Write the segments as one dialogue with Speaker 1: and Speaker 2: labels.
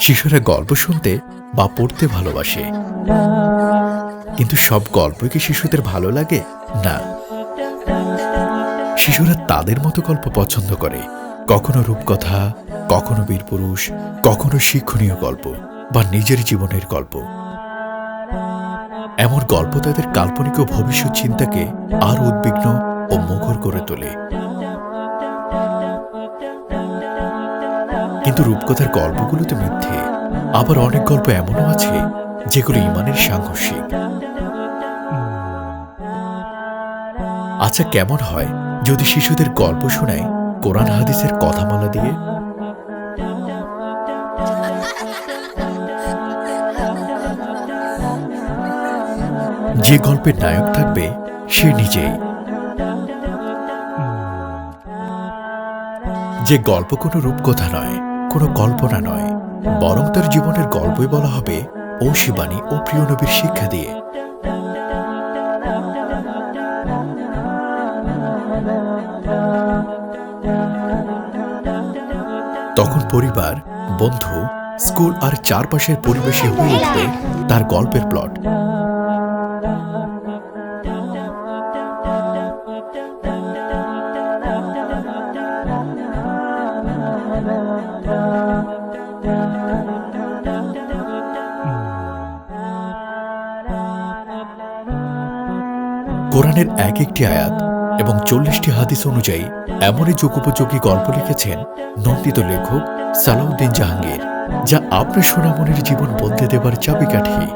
Speaker 1: শিশুরা গল্প শুনতে বা পড়তে ভালোবাসে। কিন্তু সব গল্প কি শিশুদের ভালো লাগে? না। শিশুরা তাদের মতো গল্প পছন্দ করে। কখনো রূপকথা, কখনো বীরপুরুষ কখনো শিক্ষণীয় গল্প বা নিজের জীবনের গল্প। এমন গল্প তাদের কাল্পনিক ও ভবিষ্যৎ চিন্তাকে আরও উদ্বিগ্ন ও মুখর করে তোলে। কিন্তু রূপকথার গল্পগুলোতে মিথ্যে। আবার অনেক গল্প এমনও আছে, যেগুলো ইমানের সাংঘর্ষিক। আচ্ছা কেমন হয় যদি শিশুদের গল্প শোনায় কোরআন হাদিসের কথামালা দিয়ে? যে গল্পের নায়ক থাকবে, সে নিজেই। যে গল্প কোনো রূপকথা নয় কোনো কল্পনা নয়, বরং তার জীবনের গল্পই বলা হবে শিবানী ও প্রিয় নবীর শিক্ষা দিয়ে। তখন পরিবার, বন্ধু, স্কুল আর চারপাশের পরিবেশে হয়ে উঠবে তার গল্পের প্লট। কোরআনের এক একটি আয়াত এবং চল্লিশটি হাদিস অনুযায়ী এমনই যুগোপযোগী গল্প লিখেছেন নন্দিত লেখক সালাউদ্দিন জাহাঙ্গীর, যা আপনার সোনামনের জীবন বদলে দেবার চাবিকাঠি।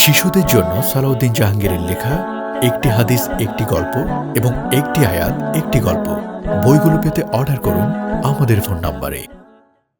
Speaker 1: শিশুদের জন্য সালাউদ্দিন জাহাঙ্গীরের লেখা একটি হাদিস, একটি গল্প এবং একটি আয়াত, একটি গল্প। বইগুলো পেতে অর্ডার করুন আমাদের ফোন নাম্বারে।